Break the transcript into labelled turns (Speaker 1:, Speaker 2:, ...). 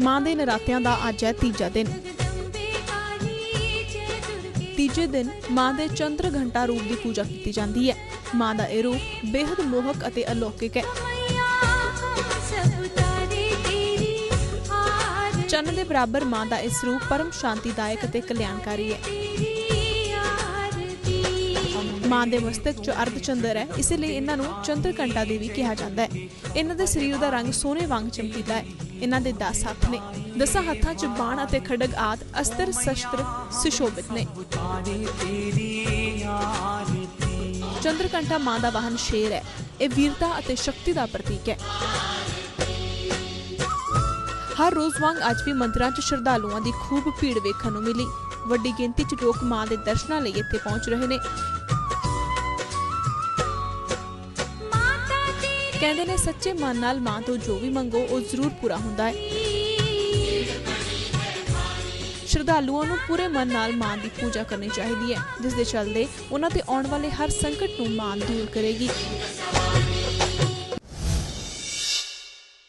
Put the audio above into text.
Speaker 1: ਮਾਂ ਦੇ ਨਰਾਤਿਆਂ ਦਾ ਅੱਜ ਹੈ ਤੀਜਾ ਦਿਨ। ਤੀਜੇ ਦਿਨ ਮਾਂ ਦੇ ਚੰਦਰ ਘੰਟਾ ਰੂਪ ਦੀ ਪੂਜਾ ਕੀਤੀ ਜਾਂਦੀ ਹੈ। ਮਾਂ ਦਾ ਇਹ ਰੂਪ ਬੇहद ਮੋਹਕ ਅਤੇ ਅਲੌਕਿਕ ਹੈ। ਚੰਨ ਦੇ ਬਰਾਬਰ ਮਾਂ ਦਾ ਇਸ ਰੂਪ ਪਰਮ ਸ਼ਾਂਤੀਦਾਇਕ ਅਤੇ ਕਲਿਆਣਕਾਰੀ ਹੈ। ਮਾਂ ਦੇ ਮਸਤਕ 'ਚ ਅਰਧ ਚੰਦਰ ਹੈ, ਇਸੇ ਲਈ ਇਹਨਾਂ ਨੂੰ ਚੰਦਰ ਘੰਟਾ ਦੇਵੀ ਕਿਹਾ ਜਾਂਦਾ ਹੈ। ਇਹਨਾਂ ਦੇ ਸਰੀਰ ਦਾ ਰੰਗ ਸੋਨੇ ਵਾਂਗ ਚਮਕੀਲਾ ਹੈ। ਇਹਨਾਂ ਦੇ 10 ਹੱਥ ਨੇ। ਦਸਾਂ ਹੱਥਾਂ 'ਚ ਬਾਣ ਅਤੇ ਖੜਗ ਆਦ ਅਸਤਰ, ਸ਼ਸਤਰ, ਸੁਸ਼ੋਭਿਤ ਨੇ। ਚੰਦਰ ਘੰਟਾ ਮਾਂ ਦਾ ਵਾਹਨ ਸ਼ੇਰ ਹੈ। ਇਹ ਵੀਰਤਾ ਅਤੇ ਸ਼ਕਤੀ ਦਾ ਪ੍ਰਤੀਕ ਹੈ। ਹਰ ਰੋਜ਼ ਵਾਂਗ ਅੱਜ ਵੀ ਮੰਦਿਰਾਂ 'ਚ ਸ਼ਰਧਾਲੂਆਂ ਦੀ ਖੂਬ ਭੀੜ ਵੇਖਣ ਨੂੰ ਮਿਲੀ। ਵੱਡੀ ਗਿਣਤੀ 'ਚ ਲੋਕ ਮਾਂ ਦੇ ਦਰਸ਼ਨਾਂ ਲਈ ਇੱਥੇ ਪਹੁੰਚ ਰਹੇ ਨੇ। ਕਹਿੰਦੇ ਨੇ, ਸੱਚੇ ਮਨ ਨਾਲ ਮਾਂ ਤੋਂ ਜੋ ਵੀ ਮੰਗੋ, ਉਹ ਜ਼ਰੂਰ ਪੂਰਾ ਹੁੰਦਾ ਹੈ। ਸ਼ਰਧਾਲੂਆਂ ਨੂੰ ਪੂਰੇ ਮਨ ਨਾਲ ਮਾਂ ਦੀ ਪੂਜਾ ਕਰਨੀ ਚਾਹੀਦੀ ਹੈ, ਜਿਸ ਦੇ ਚੱਲਦੇ ਉਹਨਾਂ ਤੇ ਆਉਣ ਵਾਲੇ ਹਰ ਸੰਕਟ ਨੂੰ ਮਾਂ ਦੂਰ ਕਰੇਗੀ।